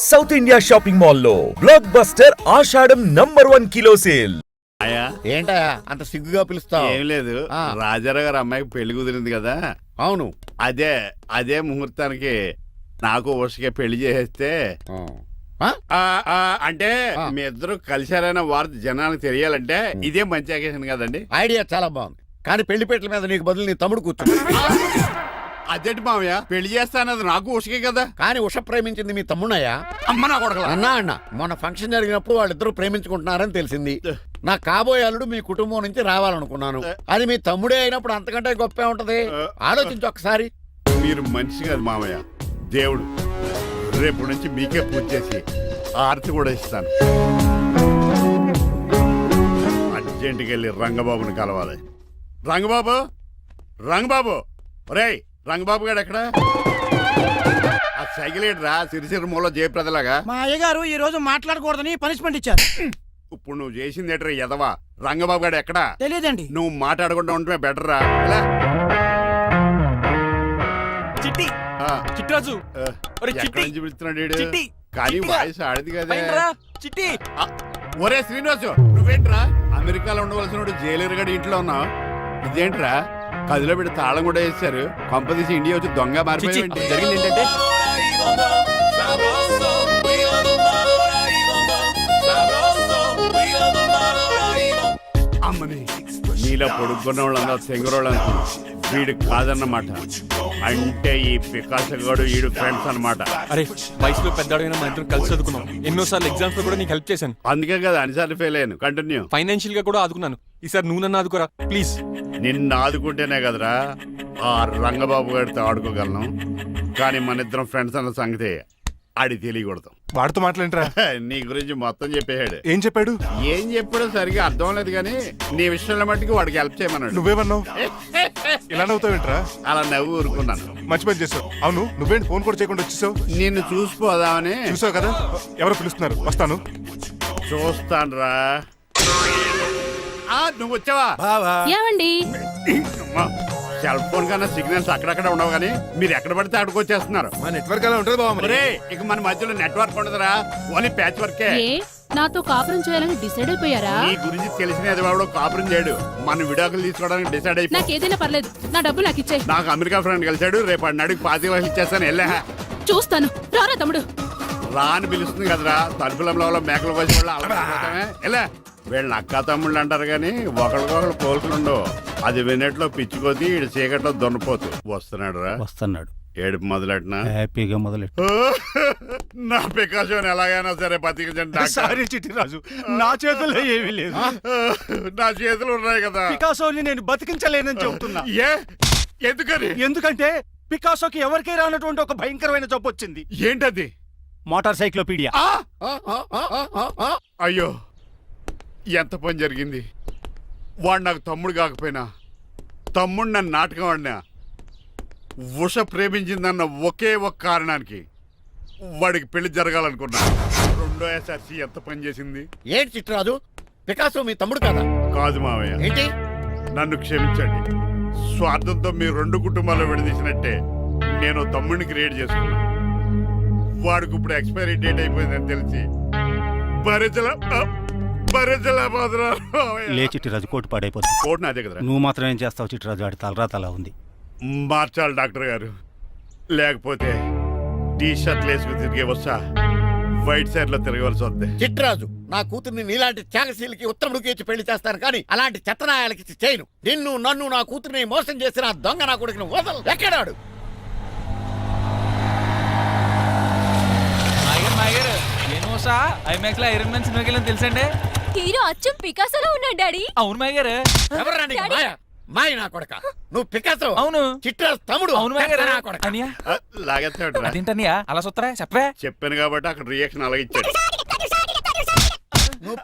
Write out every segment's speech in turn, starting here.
South India shopping మాల్లో blockbuster Ashadham number one kilo sale అయ్యా. ఏంటా అంత సిగ్గుగా పిలుస్తావు. ఏం లేదు. ఆ. రాజారావు గారు అమ్మాయికి పెళ్ళి కుదిరింది కదా. అవును. అదే అదే ముహూర్తానికి నాకు ఉషకే పెళ్ళి చేసేస్తే ఆ? ఆ, ఆ, అంటే ఆ. మీ ఇద్దరు కలిశారన్న వార్త జనానికి తెలియాలంటే ఇదే మంచి అకేషన్ కదండి. ఐడియా చాలా బాగుంది. కానీ పెళ్ళిపేటల మీద నీకు బదులు నీ తమ్ముడు కూర్చుంది అదేంటి మామయ్య పెళ్ళి చేస్తానది నాకు ఉషకే కదా. కానీ ఉష ప్రేమించింది మీ తమ్ముడయ్యా అమ్మ నా కొడకలా? అన్నా అన్న మొన్న ఫంక్షన్ జరిగినప్పుడు వాళ్ళిద్దరూ ప్రేమించుకుంటున్నారని తెలిసింది. నా కాబోయే అల్లుడు మీ కుటుంబం నుంచి రావాలనుకున్నాను. అది మీ తమ్ముడే అయినప్పుడు అంతకంటే గొప్పే ఉంటది. ఆలోచించు ఒక్కసారి మీరు మనిషి కాదు మామయ్య దేవుడు. రేపు నుంచి మీకే పూజ చేసి ఆరతి కూడా ఇస్తాను. అర్జెంటుకి వెళ్ళి రంగబాబుని కలవాలి. రంగబాబు? రంగబాబు? ఒరేయ్ రంగబాబు గారు ఎక్కడ? ఆ సైకిల్ రా సిరిసిరి మూల జయప్రదలాగా. మా అయ్యగారు ఈ రోజు మాట్లాడకూడదని పనిష్మెంట్ ఇచ్చారు. ఇప్పుడు నువ్వు చేసింది ఎట్రా ఎదవా రంగబాబు గారు ఎక్కడా? తెలియదండి. నువ్వు మాట్లాడకుండా ఉంటే బెటర్ రా ఎలా? చిట్టి. ఆ, చిట్రాజు ఆ, ఒరే ఎక్కడి చిట్టి. నుంచి పిలుస్తున్నాడు వీడు? చిట్టి. కానీ చిట్టిగా. వాయిస్ ఆడది కదా. చిట్టి. ఆ, ఒరే శ్రీనివాసు నువ్వేంట్రా? అమెరికాలో ఉండవలసిన జైలర్ గడి ఇంట్లో ఉన్నావు. ఇదేంట్రా? కదిలో పెట్టి తాళం కూడా వేశారు. కొంపదీసి ఇండియా వచ్చి దొంగ చిచ్చి మారిపోయింది జరిగింది ఏంటంటే? అమ్మని నీలో పొడుక్కున్న వాళ్ళందరూ తెంగరోళ్ళు వీడు కాదన్నమాట. అంటే ఈ పికాసగాడు వీడు ఫ్రెండ్స్ అన్నమాట. అరే వయసులో పెద్దవాడైనా మా ఇద్దరు కలిసి చదువుకున్నాం. ఎన్నోసార్లు ఎగ్జామ్స్లో కూడా నీకు హెల్ప్ చేశాను. అందుకే కదా అన్నిసార్లు ఫెయిల్ అయ్యాను. కంటిన్యూ ఫైనాన్షియల్గా కూడా ఆదుకున్నాను. ఈసారి నువ్వు నన్ను ఆదుకోరా ప్లీజ్ నిన్ను ఆదుకుంటేనే కదరా ఆ రంగబాబు గారితో ఆడుకోగలను. కానీ మన ఇద్దరం ఫ్రెండ్స్ అన్న సంగతి ఆడి తెలియకూడదు. వాడితో మాట్లాడరా. నీ గురించి మొత్తం చెప్పేశాడు. ఏం చెప్పాడు? ఏం చెప్పాడో సరిగా అర్థం లేదు కానీ నీ విషయంలో మట్టుకు వాడికి హెల్ప్ చేయమన్నాడు. నువ్వేమన్నావు? ఇలా నవ్వుతావేంట్రా అలా నవ్వు ఊరుకున్నాను. మంచి పని చేసావు. అవును నువ్వేంటి ఫోన్ కూడా చేయకుండా వచ్చేసావు? నిన్ను చూసిపోదామని. చూసావు కదా? ఎవరో పిలుస్తున్నారు. వస్తాను. చూస్తానురా. ఆ, నువ్వు వచ్చావా? ఏమండి? అమ్మా, సెల్ ఫోన్ కన్నా సిగ్నల్స్ అక్కడక్కడ ఉండవు కానీ మీరు ఎక్కడ పడితే అక్కడికి వచ్చేస్తున్నారు. మా నెట్వర్క్ అలా ఉంటుంది బాబు ఒరే ఇక మన మధ్యలో నెట్వర్క్ ఉండదురా. ఓన్లీ ప్యాచ్ వర్కే ఏ. నాతో కాపురం చేయాలని డిసైడ్ అయిపోయారా? నీ గురించి తెలిసిన ఎదవాడు కాపురం చేయడు. మన విడాకులు తీసుకోవడానికి డిసైడ్ అయిపో. నాకు ఏదైనా పర్లేదు. నా డబ్బు నాకు ఇచ్చే నాకు అమెరికా ఫ్రెండ్ కలిశాడు. రేపు అడిగి పాతి వాళ్ళు ఇచ్చేస్తాను. వెళ్ళా. చూస్తాను. రారా తమ్ముడు. రా అని పిలుస్తుంది కదరా. తలుపులంలో మేకలు కోసి వాళ్ళు. ఎలా వీళ్ళని అక్క తమ్ముళ్ళు అంటారు కానీ ఒకరికొకరు పోల్చుండవు అది వినట్లో పిచ్చుకొద్ది ఈడు చీకట్లో దున్నపోతు. వస్తున్నాడు రా వస్తున్నాడు. ఏడుపు మొదలెట్నా హ్యాపీగా మొదలెట్టు. నా పికాశం ఎలాగైనా సరే బతికించండి డాక్టర్. సారీ చిట్టి రాజు నా చేతుల్లో ఏమీ లేదు. నా చేతులు ఉన్నాయి కదా. పికాసోని నేను బతికించలేనని చెబుతున్నా. ఏ? ఎందుకని? ఎందుకంటే పికాసోకి ఎవరికీ రానటువంటి ఒక భయంకరమైన జబ్బు వచ్చింది. ఏంటది? Motor cyclopedia. ఆ! ఆ, ఆ, ఆ, ఆ, ఆ, ఆ. అయ్యో. ఎంత పని జరిగింది? వాడు నాకు తమ్ముడు కాకపోయినా తమ్ముడు నన్ను నాటకం ఆడినా ఉష ప్రేమించిందన్న ఒకే ఒక కారణానికి వాడికి పెళ్ళి జరగాలనుకున్నా. రెండో ఎస్ఆర్సి ఎంత పని చేసింది? ఏంటి చిట్రాజు పికాసో మీ తమ్ముడు కదా? కాదు మావయ్య. ఏంటి? నన్ను క్షమించండి. స్వార్థంతో మీ రెండు కుటుంబాలు విడదీసినట్టే నేను తమ్ముడిని క్రియేట్ చేసుకున్నా. వాడికి ఇప్పుడు ఎక్స్పైరీ డేట్ అయిపోయిందని తెలిసి భరించలే. లే చిట్టిరాజు కోటు పాడైపోతుంది. కోట్ నాదే కదరా నువ్వు మాత్రం ఏం చేస్తావు చిట్టిరాజు? ఆడి తలరా తల ఉంది. మార్చాలి డాక్టర్ గారు. లేకపోతే టీ షర్ట్లు వేసుకుని తిరిగే వస్తా. వైట్ సైడ్లో తిరగవలసి వద్దే చిట్రాజు నా కూతుర్ని నీలాంటి త్యాగశీలకి ఉత్తముడికి ఇచ్చి పెళ్ళి చేస్తాను కానీ అలాంటి చెత్తనాయాలకి ఇచ్చి చేయను. నిన్ను నన్ను నా కూతుర్ని మోసం చేసిన దొంగ నా కొడుకుని వదలు ఎక్కడాడు ఐమాక్స్లో ఐరన్ మ్యాన్ సినిమాకి వెళ్ళని తెలుసండి? హీరో అచ్చం పికాసోలో ఉన్నాడు డాడీ. అవును మాయర్ ఎవరా నీకు మాయ? మాయ నా కొడక. నువ్వు పికాసో. అవును. చిట్రాజు తమ్ముడు. అవును పెద్ద నా కొడక. అనియా? లాగేస్తాడు అదేంటన్నయ్యా? అలా సుత్తరా చెప్పే చెప్పాను కాబట్టి అక్కడ రియాక్షన్ అలాగే ఇచ్చాడు నువ్వు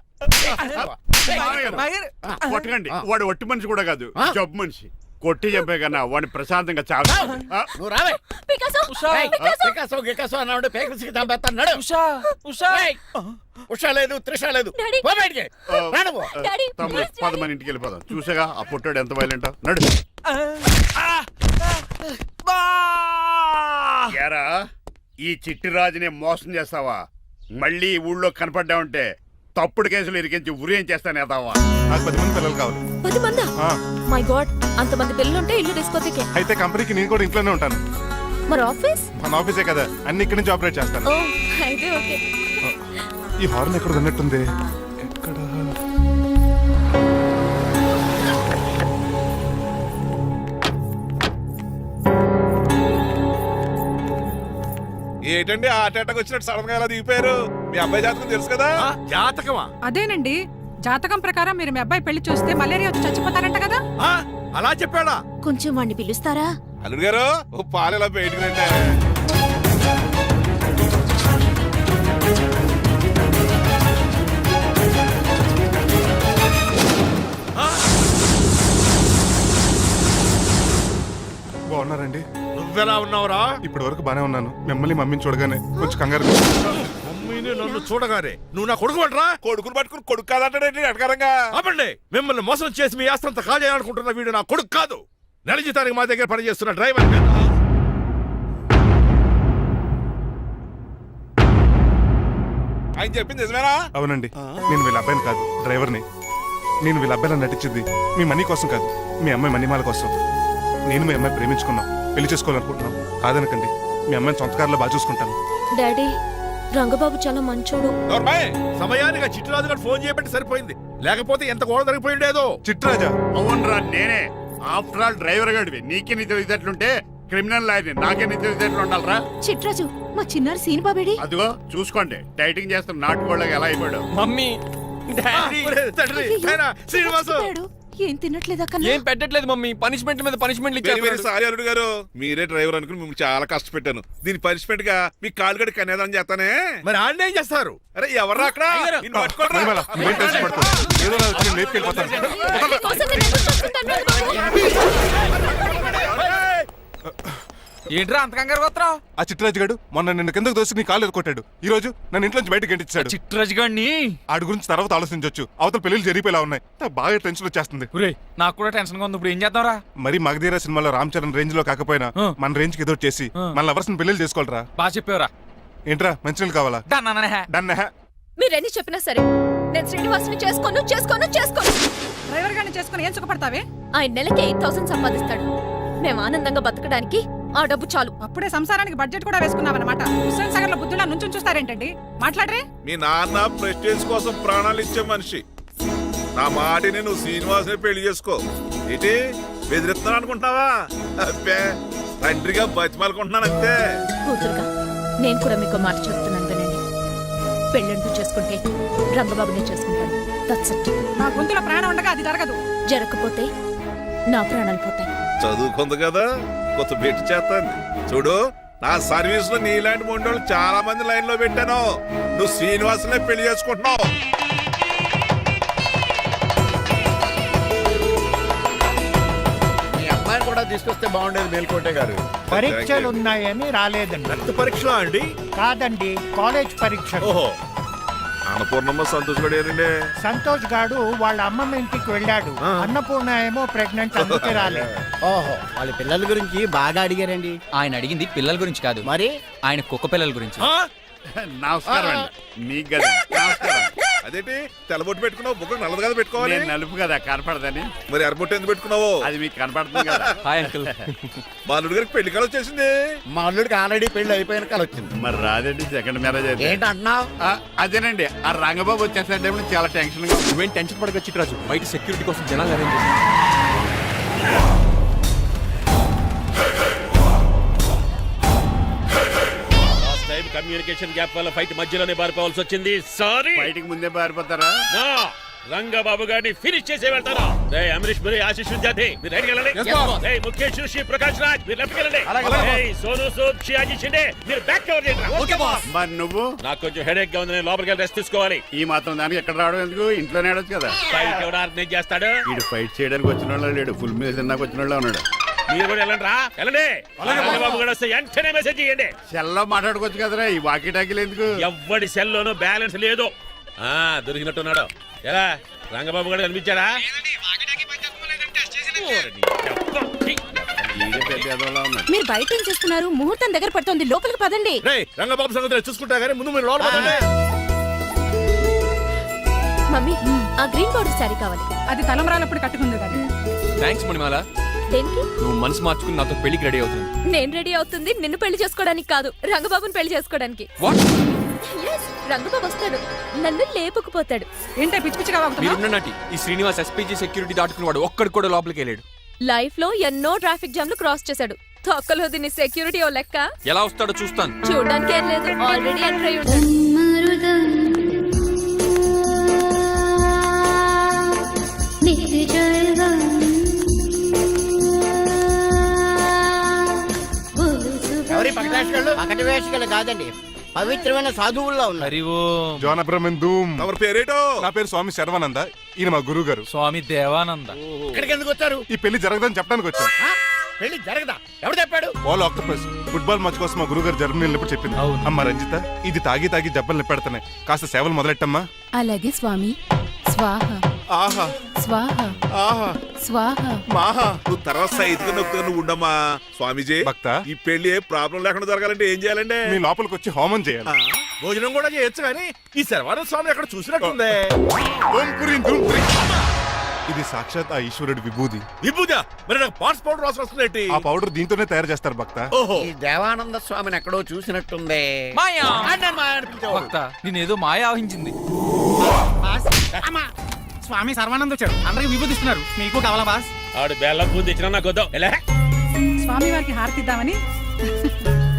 మాయర్ కొట్టకండి వాడు ఒట్టి మనిషి కూడా కాదు. ఆ? జబ్బు మనిషి. కొట్టి చెప్పే కన్నా వాడిని ప్రశాంతంగా చావు. నువ్వు రావే. పికాసో! ఉషా! ఏయ్, పికాసో! గికాసో అన్నాడు పేకల్సికి చంపేస్తాను నడు. ఉషా! ఉషా! ఏయ్, ఉషా లేదు త్రిష లేదు. డాడీ. పో బయటికి. ఆ, రా నువ్వు. ఆ, డాడీ, తమ్ముడు ప్లీజ్ పద డాడీ. మన ఇంటికి వెళ్ళిపోదాం. చూసాగా ఆ పుట్టాడు ఎంత వైలెంట్ నడు. ఆ, ఆ, బా! ఈ చిట్టిరాజుని మోసం చేస్తావా? మళ్ళీ ఈ ఊళ్ళో కనపడ్డావంటే తప్పుడు కేసులు ఇరికించి ఉరేం చేస్తాను ఎదావా నాకు పది మంది పిల్లలు కావాలి. పది మందా? ఆ, మై గాడ్ అంతమంది పిల్లలుంటే ఇల్లు డిస్కోతికే అయితే కంపెనీకి నేను కూడా ఇంట్లోనే ఉంటాను. మరి ఆఫీస్? మన ఆఫీసే కదా అన్ని ఇక్కడి నుంచి ఆపరేట్ చేస్తాను. ఓ అయితే ఓకే. ఈ హార్న్ ఎక్కడ ఉన్నట్టుంది? ఏంటండి ఆ అటాక్ వచ్చినట్టు సడన్గా ఎలా దిగిపోయారు? మీ అబ్బాయి జాతకం తెలుసు కదా? జాతకమా? అదేనండి. జాతకం ప్రకారం మీరు మీ అబ్బాయి పెళ్ళి చూస్తే మలేరియా వచ్చి చచ్చిపోతారంట కదా? అలా చెప్పాడా? కొంచెం వాడిని పిలుస్తారా? అల్లుడు గారు ఓ పాలు ఇలా బయటకు రండి. బాగున్నారండి. నువ్వెలా ఉన్నావురా? ఇప్పటి వరకు బానే ఉన్నాను. మిమ్మల్ని మమ్మీని చూడగానే కొంచెం కంగారు మమ్మీని నన్ను చూడగానే. నువ్వు నా కొడుకు పడరా కొడుకుని పట్టుకుని కొడుకు కాదంటాడేంటి అటకారంగా ఆపండి. మిమ్మల్ని మోసం చేసి మీ ఆస్తంతా కాజేయాలనుకుంటున్న వీడు నా కొడుకు కాదు. నెల జీతానికి మా దగ్గర పనిచేస్తున్న డ్రైవర్ ఆయన చెప్పింది నిజమేనా? అవునండి. నేను వీళ్ళ అబ్బాయిని కాదు డ్రైవర్ని. నేను వీళ్ళ అబ్బాయిలా నటించింది మీ మనీ కోసం కాదు మీ అమ్మాయి మణిమాల కోసం. నేను మీ అమ్మాయి ప్రేమించుకున్నాం. పెళ్ళి చేసుకోవాలనుకుంటున్నాం. కాదనకండి. మీ అమ్మాయిని సొంత కారులో బాగా చూసుకుంటాను. డాడీ రంగబాబు చాలా మంచోడు. సమయానికి చిట్టురాజు గారు ఫోన్ చేయబట్టి సరిపోయింది. లేకపోతే ఎంత గోడ జరిగిపోయిండేదో చిట్రాజా అవునరా నేనే. ఆఫ్టర్ ఆల్ డ్రైవర్ గడివి. నీకే నీ తెలివితేటలుంటే క్రిమినల్ లాయర్ని నాకే నీ తెలివితేటలు ఉండాలరా. చిట్రాజు మా చిన్నారి సీన్ బాబేడి. అదిగో చూసుకోండి. డైటింగ్ చేస్తున్న నాటుకోళ్ళకి ఎలా అయిపోయాడు. Mummy daddy. శ్రీనివాసు. ఏం తినట్లేదా కన్నా ఏం పెట్టట్లేదు మమ్మీ. పనిష్మెంట్ మీద పనిష్మెంట్ వెరీ వెరీ ఇచ్చారు సారీ అల్లుడు గారు. మీరే డ్రైవర్ అనుకుని మిమ్మల్ని చాలా కష్టపెట్టాను. దీని పనిష్మెంట్గా మీ కాలు గడి కన్యాదానం చేస్తానే? మరి ఆడ ఏం చేస్తారు? అరే ఎవరు అక్కడ. నిన్ను పట్టుకోరా. మణిమాల నువ్వేం టెన్షన్ పడుకో ఏదో నా వచ్చి నేను లేపుకెళ్ళిపోతాను కోసం నేను ఎదురు చూస్తుంటాను, బాబు. ఏంట్రా అంత కంగారు పోతున్నావు ఆ చిట్రాజు గడు మొన్న నిన్ను కిందకు దోసి నీ కాలు ఎదుకొట్టాడు ఈ రోజు నన్ను ఇంట్లోంచి బయటకు గంటించాడు. చిట్రాజు గాడిని? ఆడి గురించి తర్వాత ఆలోచించవచ్చు అవతల పెళ్ళిళ్ళు జరిగిపోయేలా ఉన్నాయి. నాకు బాగా టెన్షన్ వచ్చేస్తుంది. ఒరే నాకు కూడా టెన్షన్గా ఉంది. ఇప్పుడు ఏం చేద్దాంరా? మరి మగధీర సినిమాలో రామ్ చరణ్ రేంజ్లో కాకపోయినా. మన రేంజ్కి ఎదురు చేసి. మన లవర్స్ పెళ్ళి చేసుకోవాలరా? బాగా చెప్పేవరా. ఏంట్రా మంచినీళ్ళు కావాలా? Done hey. మీరెన్ని చెప్పినా సరే నేను శ్రీనివాసుని చేసుకోను చేసుకోను చేసుకోను. డ్రైవర్ గారిని చేసుకుని ఏం సుఖపడతావే? ఆయన నెలకి ఎయిట్ థౌసండ్ సంపాదిస్తాడు. మేము ఆనందంగా బతకడానికి ఆ డబ్బు చాలు. అప్పుడే సంసారానికి బడ్జెట్ కూడా వేసుకున్నావన్నమాట. హుస్సేన్ సాగర్లో బుద్ధులా నుంచి చూస్తారేంటండి? మాట్లాడరే. మీ నాన్న ప్రెస్టేజ్ కోసం ప్రాణాలు ఇచ్చే మనిషి. నా మాటిని నువ్వు శ్రీనివాసుని పెళ్ళి చేసుకో. ఏంటి? బెదిరిస్తున్నాను అనుకుంటున్నావా? అబ్బే తండ్రిగా బతిమాలకుంటున్నాను అంతే. కూతురుగా నేను కూడా మీకు మాట చెప్తున్నాను వినండి. పెళ్ళంటూ చేసుకుంటే రంగబాబునే చేసుకుంటాను. దట్స్ ఇట్ నా గొంతులో ప్రాణం ఉండగా అది జరగదు. జరగకపోతే నా ప్రాణాలు పోతాయి. చదువుకుంది కదా? కొత్త పెట్టి చేస్తాను చూడు నా సర్వీస్లో నీలాంటి మొండోళ్ళు చాలా మంది లైన్లో పెట్టాను. నువ్వు శ్రీనివాసునే పెళ్ళి చేసుకుంటున్నావు. అమ్మాయిని కూడా తీసుకొస్తే బాగుండేది మేల్కోటే గారు. పరీక్షలు ఉన్నాయని రాలేదండి. రక్త పరీక్ష అండి? కాదండి కాలేజ్ పరీక్ష ఓహో. అన్నపూర్ణమ్మ సంతోష్ గడేనండి సంతోష్ గాడు వాళ్ళ అమ్మమ్మ ఇంటికి వెళ్ళాడు. అన్నపూర్ణ ఏమో ప్రెగ్నెంట్ అందుకే రాలేదు ఓహో వాళ్ళ పిల్లల గురించి బాగా అడిగారండి. ఆయన అడిగింది పిల్లల గురించి కాదు. మరి? ఆయన కుక్క పిల్లల గురించి. నమస్కారం అండి. మీకు కదా నమస్కారం. అదేంటి? తెల్లబొట్టు పెట్టుకున్నావు బుక్క నల్లది కదా పెట్టుకోవాలి? నేను నలుపు కదా కనపడదని. మరి ఎర్రబొట్టు ఎందుకు పెట్టుకున్నావు? అది మీకు కనపడుతుంది కదా. Hi uncle. బాలుడి గారికి పెళ్ళి కాలం వచ్చేసింది. మా అల్లుడికి ఆల్రెడీ పెళ్ళి అయిపోయిన కాలు వచ్చింది. మరి రాదండి సెకండ్ మ్యారేజ్ అయితే. ఏంటి అంటున్నావు అదేనండి ఆ రంగబాబు వచ్చేసరికి చాలా టెన్షన్గా. నువ్వేం టెన్షన్ పడక చిట్రాజు. బయట సెక్యూరిటీ కోసం జనాలు అరేంజ్ చేసి కమ్యూనికేషన్ గ్యాప్ వల్ల ఫైట్ మధ్యలోనే పారిపోవాల్సి వచ్చింది. సారీ బయటికి ముందే పారిపోతారా? నా రంగబాబు గారిని ఫినిష్ చేసి వెళ్తాను. రే అమరీష్ మరి ఆశీష్ విద్యార్థి మీరు రైట్కి వెళ్ళండి? రే ముఖేష్ శ్రీ ప్రకాష్ రాజ్ మీరు లెఫ్ట్కి వెళ్ళండి. రేయ్, సోను సూద్ షిండే మీరు బ్యాక్ కవర్ చేయండి మరి నువ్వు? నాకు కొంచెం హెడేక్గా ఉంది నేను లోపలికి వెళ్ళి రెస్ట్ తీసుకోవాలి. ఈ మాత్రం దానికి ఎక్కడ రావడం ఎందుకు? ఇంట్లోనే ఆడొచ్చు కదా. ఫైట్ ఎవడు ఆర్గనైజ్ చేస్తాడు? వీడు ఫైట్ చేయడానికి వచ్చిన వాళ్ళు లేడు. ఫుల్ మీద తిన్నాక వచ్చిన వాళ్ళు ఉన్నాడు. మీరు కూడా వెళ్ళండి రా. వెళ్ళండి. రంగబాబు గారు వస్తే వెంటనే మెసేజ్ చేయండి. సెల్లో మాట్లాడుకోవచ్చు కదరా ఈ వాకీ టాకీలు ఎందుకు? ఎవ్వడి సెల్లోనూ బ్యాలెన్స్ లేదు. ఆ దొరికినట్టున్నాడు. ఎలా? రంగబాబు గారు కనిపించాడా. మీరు బయట ఏం చేస్తున్నారు? ముహూర్తం దగ్గర పడుతోంది. లోపలికి పదండి. రంగబాబు సంగతి చూసుకుంటా కానీ ముందు మీరు లోపల పదండి. మమ్మీ ఆ గ్రీన్ బోర్డర్ శారీ కావాలి. అది తలంబ్రాలప్పుడు కట్టుకుంది కానీ థ్యాంక్స్ మణిమాల. దేనికి? నువ్వు మనసు మార్చుకుని నాతో పెళ్ళికి రెడీ అవుతుంది నేను రెడీ అవుతుంది నిన్ను పెళ్ళి చేసుకోవడానికి కాదు రంగబాబుని పెళ్ళి చేసుకోవడానికి. వాట్ Yes, రంగబాబు వస్తాడు. నన్ను లేపుకుపోతాడు. ఏంటే పిచ్చి పిచ్చిగా వాగుతున్నావు మీరున్న నటి ఈ శ్రీనివాస్ ఎస్పీజీ సెక్యూరిటీ దాటుకుని వాడు ఒక్కడు కూడా లోపలికి వెళ్ళాడు. లైఫ్లో ఎన్నో ట్రాఫిక్ జామ్లు క్రాస్ చేశాడు. తొక్కలో దీన్ని సెక్యూరిటీ ఓ లెక్క. ఎలా వస్తాడో చూస్తాను. చూడడానికి ఏం లేదు ఆల్రెడీ ఎంటర్ అయి ఉంటాడు. పకటేశ్వరులు పకట వేషకాలు కాదండి. పవిత్రమైన సాధువుల్లో ఉన్నారు. జోన బ్రహ్మం తమరి పేరేటో? నా పేరు స్వామి శర్వానంద. ఈయన మా గురువు గారు స్వామి దేవానంద. ఇక్కడికి ఎందుకు వచ్చారు ఈ పెళ్ళి జరగదని చెప్పడానికి వచ్చాం. ఆ? పెళ్ళి జరగదా? ఎవడు చెప్పాడు? వాళ్ళు ఆక్టోపస్. ఫుట్బాల్ మ్యాచ్ కోసం మా గురువు గారు జర్మనీ వెళ్ళినప్పుడు చెప్పింది. అవును. అమ్మ రంజిత ఇది తాగి తాగి జబ్బలు పెడుతున్నాయి కాస్త సేవలు మొదలెట్టమ్మా. అలాగే స్వామి. స్వాహ. ఆహా. స్వాహ. ఆహా. స్వాహ. మాహా. నువ్వు తర్వాత సైతుగా నువ్వు ఉండమ్మా స్వామీజీ. భక్త. ఈ పెళ్ళి ఏ ప్రాబ్లం లేకుండా జరగాలంటే ఏం చేయాలండి? మీ లోపలికి వచ్చి హోమం చేయాలి. భోజనం కూడా చేయొచ్చు కానీ ఈ శర్వానంద స్వామి ఎక్కడ చూసినట్టుంది. ఇది సాక్షాత్ ఆ ఈశ్వరుడి విభూది. విభూజ మరి నాకు పాస్ పౌడర్ అవసరం వస్తుంది ఆ పౌడర్ దీంతోనే తయారు చేస్తారు భక్త. ఓహో. ఈ దేవానంద స్వామిని ఎక్కడో చూసినట్టుంది. మాయా. భక్త నేనేదో మాయ ఆవహించింది. స్వామి సర్వానంద్ వచ్చాడు. అందరికి విభూతిస్తున్నారు మీకు కావాలా బాస్? ఆడు బెల్లం పూజ తెచ్చినా నాకు వద్దాం. ఎలా? స్వామి వారికి హారతిద్దామని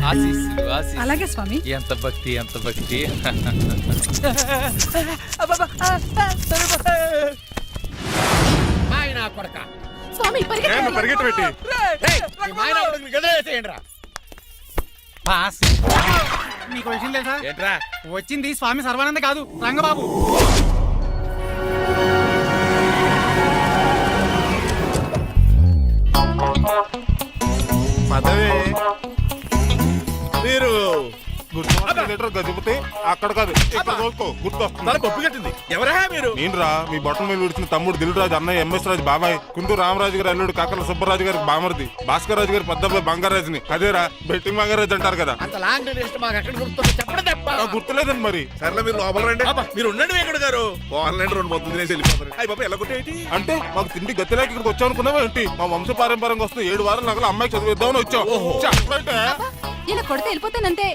ఆశీస్సులు ఆశీస్సులు. అలాగే స్వామి. ఎంత భక్తి ఎంత భక్తి. స్వామి. బాస్ మీకు విషయం తెలుసా? ఏంట్రా? వచ్చింది స్వామి సర్వానంద కాదు రంగబాబు. పదవే. మీరు లీటర్ గజపతి అక్కడ కాదు ఇక్కడ చూసుకో గుర్తు వస్తుంది పప్పు కట్టింది. ఎవరా మీరు? నేను రా మీ బొట్టల మీద విడిచిన తమ్ముడు దిల్ రాజు అన్నయ్య ఎంఎస్ రాజు బాబాయ్ కుందూరు రామరాజు గారి అల్లుడు కాకల సుబ్బరాజు గారికి బామర్ది భాస్కర్ రాజు గారి పెద్దబ్బాయి బంగారాజుని. అదేరా బెట్టింగ్ బంగారాజు అంటారు కదా. అంత లాంగ్ లిస్ట్ మాకు ఎక్కడ గుర్తుంది చెప్పడం తప్ప. నాకు గుర్తులేదండి మరి. సర్లే మీరు లోపల రండి. మీరు ఉండండి వెంకట గారు. ఆన్లైన్ రెండు మొత్తం తినేసి వెళ్ళిపోతారు. అయ్యి బాబా ఎలా కొట్టేటి అంటే మాకు తిండి గతిలేక ఇక్కడికి వచ్చాం అనుకున్నావా ఏంటి? మా వంశ పారంపర్యంగా వస్తుంది ఏడు వారాలు నగలు అమ్మాయి చదివిద్దామని వచ్చాం. ఇలా కొడితే వెళ్ళిపోతానంతే.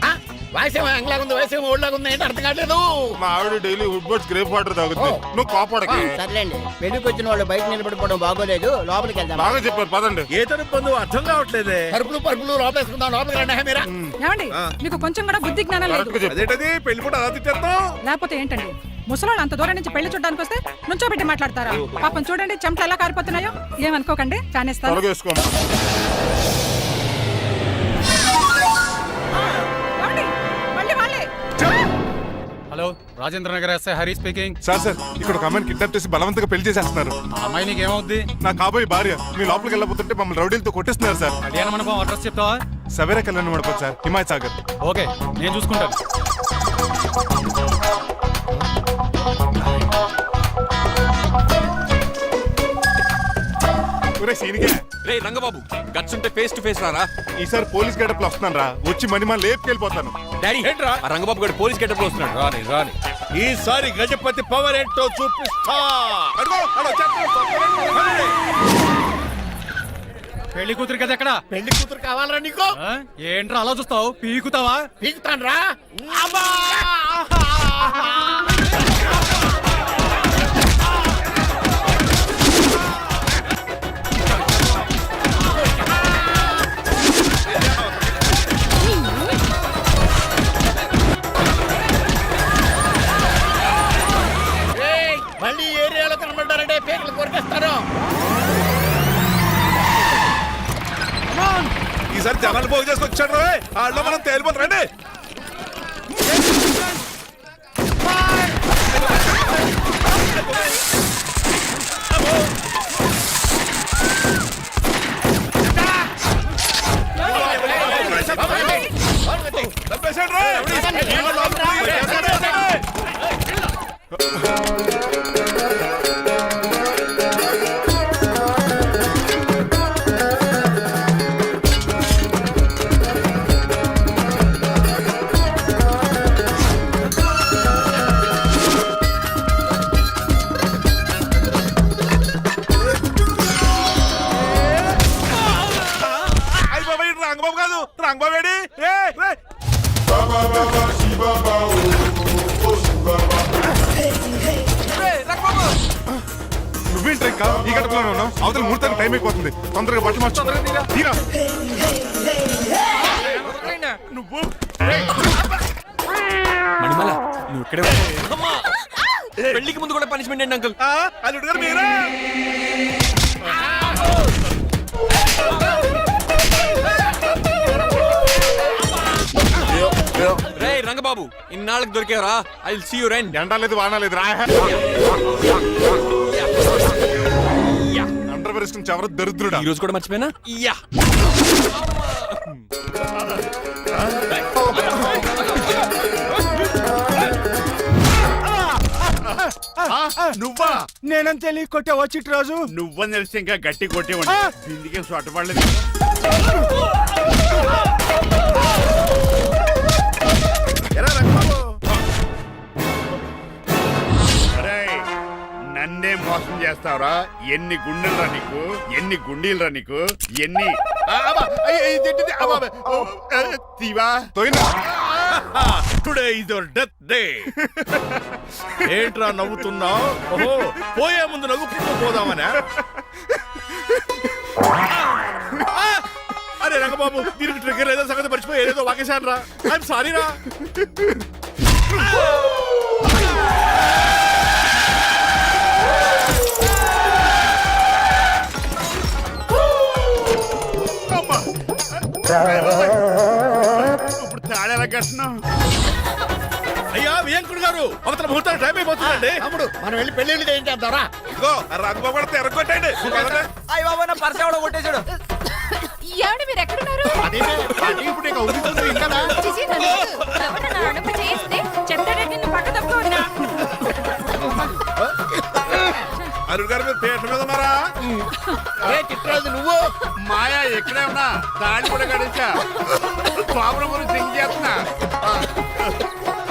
వాయిసేమో ఎంగ్లాగా ఉంది వాయిసేమో ఓల్డ్లాగా ఉంది ఏంటి అర్థం కావట్లేదు? మా ఆవిడ daily Woodward's gripe water తాగుతుంది నువ్వు కాపాడకి. సర్లేండి. పెళ్ళికి వచ్చిన వాళ్ళు బయట నిలబడిపోవడం బాగోలేదు. లోపలికి వెళ్దాం. బాగా చెప్పారు పదండి. ఏ తరపు అర్థం కావట్లేదే? పరుపులు పరుపులు లోపలేసుకుందాం లోపలికి రండి హే మీరా ఏమండి? మీకు కొంచెం కూడా బుద్ధి జ్ఞానం లేదు. కరెక్ట్గా చెప్పు. అదేంటది? పెళ్ళి కూడా అలా తిట్టేస్తాం లేకపోతే ఏంటండి? ముసలోళ్ళు అంత దూరం నుంచి పెళ్ళి చూడడానికి వస్తే నుంచోబెట్టి మాట్లాడతారా? పాపం చూడండి చెమటలు ఎలా కారిపోతున్నాయో? ఏమనుకోకండి కానిస్తాను hello Rajendra Nagar SI Hari speaking. Sir sir ఇక్కడ ఒక అమ్మాయిని కిడ్నాప్ చేసి బలవంతంగా పెళ్ళి చేసేస్తున్నారు. అమ్మాయి నీకు ఏమవుద్ది నా కాబోయే భార్య మీ లోపలికి వెళ్ళబోతుంటే మమ్మల్ని రౌడీలతో కొట్టిస్తున్నారు సార్. కళ్యాణ మండపం అడ్రస్ చెప్తావా? సవేరా కళ్యాణ్ మండపం సార్ హిమాయత్ సాగర్. ఓకే నేను చూసుకుంటాను. ఒరే సీనిగా రే రంగబాబు గట్స్ ఉంటే ఫేస్ టు ఫేస్ రారా? ఈసారి పోలీస్ గడపలు వస్తున్నాను రా. వచ్చి మణిమా లేపుకెళ్ళిపోతాను. డాడీ ఆ రంగబాబు గారు పోలీస్ గెటప్లో వస్తున్నాడు. రాని రాని. ఈసారి గజపతి పవర్ ఏంటో చూపిస్తా. పెళ్ళి కూతురు కదా ఎక్కడ పెళ్ళి కూతురు కావాలరా నీకు? ఏంట్రా అలా చూస్తావు? పీకుతావా? పీకుతాను రా కొరికేస్తాను ఈసారి జనాలు పోగు చేసుకొచ్చాడు రోయ్. ఆళ్ళలో మనం తేలిపోతాం. రండి. చంపేశాడు రోయ్. ఏమో లోపలికి పోయి. నువ్వేంటి ఇంకా ఈ గడపలోనే ఉన్నావు? అవతల ముహూర్తానికి టైం అయిపోతుంది. తొందరగా బట్టలు మార్చు తీరా. నువ్వు. మణిమల నువ్వు ఇక్కడే! పెళ్ళికి ముందు కూడా పనిష్మెంట్ ఏంటి అంకుల్ అల్లుడు గారు మీరా. రంగబాబు ఇన్నాళ్ళకి దొరికేవరా? ఐ విల్ సీ యు రెండ్ ఎండా లేదు వాన లేదు రా అండర్వేర్ ఇష్టం ఎవరు దరిద్రుడా? ఈ రోజు కూడా మర్చిపోయినా? యా. నువ్వా? నేనని తెలియ కొట్టే వచ్చి రోజు నువ్వని తెలిసి ఇంకా గట్టి కొట్టేవాడి బిందికే సొట్టపడలేదు మోసం చేస్తావురా? ఎన్ని గుండెలరా నీకు? ఎన్ని గుండీలరా నీకు? ఎన్ని తీవా? Today is your death day ఏంట్రా నవ్వుతున్నావు? ఓహో పోయే ముందు నవ్వుకుంటూ పోదామనా! అరే రంగబాబు దీనికి ట్రిగ్గర్ ఏదో సంగతి మర్చిపోయి ఏదో వాకేశాను రా ఐఎమ్ సారీ రా ఇప్పుడు తాడేలా కట్టినావు? అయ్యా వియంకుడు గారు అవతల ముహూర్తానికి టైం అయిపోతుందండి. తమ్ముడు మనం వెళ్ళి పెళ్ళిళ్ళు చేయించేద్దారా? ఇదిగో ఆ రంగబాబు కూడా తెరగొట్టండి. ఏమండి మీరు ఎక్కడున్నారు? ఇప్పుడు ఇక ఇంకా చిచి, నన్ను చేస్తే చెప్తాడంటే పక్క తప్పుకోండి అరుడు గారు మీరు పీట మీద ఉన్నారా? ఏ చిట్రాజు నువ్వు? మాయా ఎక్కడే ఉన్నా తాడి కూడా గడించా గురించి థింక్ చేస్తున్నా.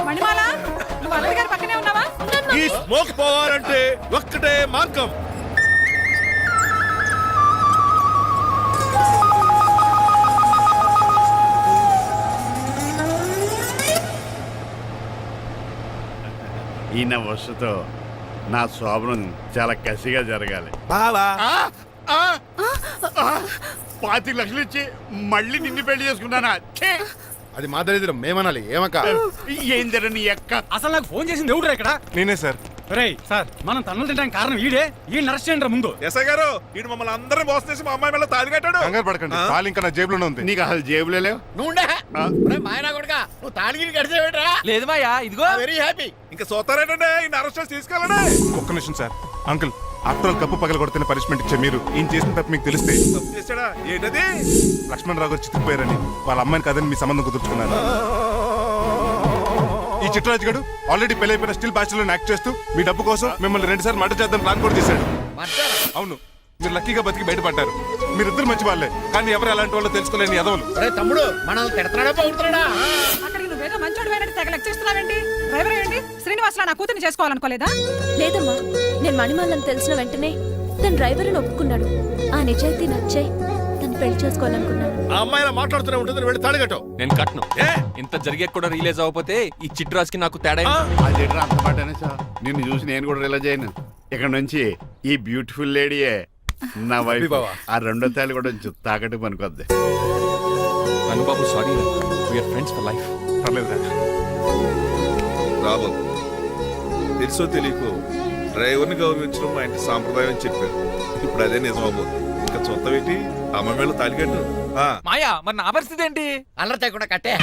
మణిమాల నువ్వు అల్లుడి గారి పక్కనే ఉన్నావా? ఈ స్మోక్ పోవాలంటే ఒక్కటే మార్గం. ఈయన వస్తుతో నా శోభనం చాలా కసిగా జరగాలి బావా ఆ! ఆ! ఆ! పాతిక లక్షలు ఇచ్చి మళ్ళీ నిన్ను పెళ్ళి చేసుకున్నానా ఛే! అది మా దరిద్రం మేమనాలి ఏమక్క ఏం జరగ నీ ఎక్క అసలు నాకు ఫోన్ చేసింది ఎవడురా ఇక్కడ నేనే సార్ రేయ్ సార్ మనం తన్నులు తినడానికి కారణం ఈడే. ఈ నరస్ చేయండి ముందు. ఎస్ఐ గారు వీడు మమ్మల్ని అందరినీ మోసం చేసి మా అమ్మాయి మీద తాళి కట్టాడు. కంగారు పడకండి ఆ? తాళి ఇంకా నా జేబులోనే ఉంది. నీకు అసలు జేబులే లేవు? నువ్వు మాయనా కొడుక నువ్వు తాళగిరి కడిచేవేట్రా? లేదు మాయా ఇదిగో. వెరీ హ్యాపీ ఇంకా చూస్తారేటండి ఈ అరెస్ట్ చేసి తీసుకెళ్ళండి? ఒక్క నిమిషం సార్. అంకుల్ ఆఫ్టర్ ఆల్ కప్పు పగల కొడితేనే పనిష్మెంట్ ఇచ్చే మీరు. ఈయన చేసిన తప్పు మీకు తెలిస్తే. తప్పు చేశాడా? ఏంటది? లక్ష్మణ్ రావు గారు చితికిపోయారని వాళ్ళ అమ్మాయిని కదని మీ సంబంధం కుదుర్చుకున్నారు. చిట్టరాజు గడు ఆల్రెడీ పెళ్ళైపోయిన స్టిల్ బ్యాచులర్ యాక్ట్ చేస్తూ మీ డబ్బు కోసం మిమ్మల్ని రెండు సార్లు మర్డర్ చేద్దాం ప్లాన్ కూడా చేశాడు. అవును. మీరు లక్కీగా బతికి బయటపడ్డారు. మీరిద్దరు మంచి వాళ్ళే. కానీ ఎవరు ఎలాంటి వాళ్ళు తెలుసుకోలేని ఎదవలు అరే తమ్ముడు మనల్ని తిడతాడా బాగుతున్నాడా అక్కడికి నువ్వేదో మంచోడు అయినట్టు తెగ లెక్కిస్తున్నావేంటి డ్రైవర్ ఏంటి? శ్రీనివాసరావు నా కూతుర్ని చేసుకోవాలనుకోలేదా? లేదమ్మా నేను మణిమాలని తెలిసిన వెంటనే తన డ్రైవర్ ఒప్పుకున్నాడు. ఆ నిజాయితీ నచ్చాయి. పెళ్ళి చేసుకోవాలనుకున్నాను. ఆ అమ్మాయి ఇలా మాట్లాడుతూనే ఉంటుంది వెళ్ళి తాళి కట్టు. నేను కట్ను ఏ? ఇంత జరిగే కూడా రిలీజ్ అవ్వకపోతే ఈ చిట్రాజ్కి నాకు తేడా ఏంటి? అదేంట్రా అంత మాట అనేసా నిన్ను చూసి నేను కూడా రిలైజ్ అయ్యాను ఇక్కడ నుంచి ఈ బ్యూటిఫుల్ లేడీయే నా వైఫ్ ఆ రెండో తాళి కూడా కొంచెం తాకట్టు పనికొద్ది. Rangababu sorry we are friends for life రాబోతు తెలుసో తెలియకో డ్రైవర్ని గౌరవించడం మా ఇంటి సాంప్రదాయం అని చెప్పారు. ఇప్పుడు అదే నిజం అవబోతుంది ఇంకా చూస్తాం ఏంటి అమ్మ మీద తాలికట్టు ఆ, మాయా మరి నా పరిస్థితి ఏంటి? అల్లరి తగ్గకుండా కట్టే.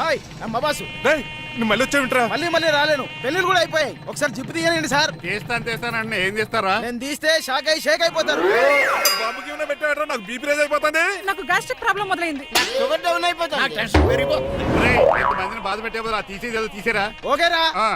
హాయ్ అమ్మ బాసు. డేయ్, నువ్వు మళ్ళీ వచ్చావింట్రా? మళ్ళీ మళ్ళీ రాలేను. పెళ్ళిళ్ళు కూడా అయిపోయాయి. ఒకసారి జిప్పు తీయనండి సార్. చేస్తాను చేస్తానండి ఏం చేస్తారా? నేను తీస్తే షాక్ అయి షేక్ అయిపోతారు. బాంబుకి ఏమైనా పెట్టాడరా నాకు బీపీ రేజ్ అయిపోతుంది. నాకు గ్యాస్ట్రిక్ ప్రాబ్లం మొదలైంది. షుగర్ డౌన్ అయిపోతాను నాకు టెన్షన్ పెరిగిపో ఒరేయ్, ఎంతమందిని బాధ పెట్టే తీసేది తీసేరా. ఓకేరా. ఆ.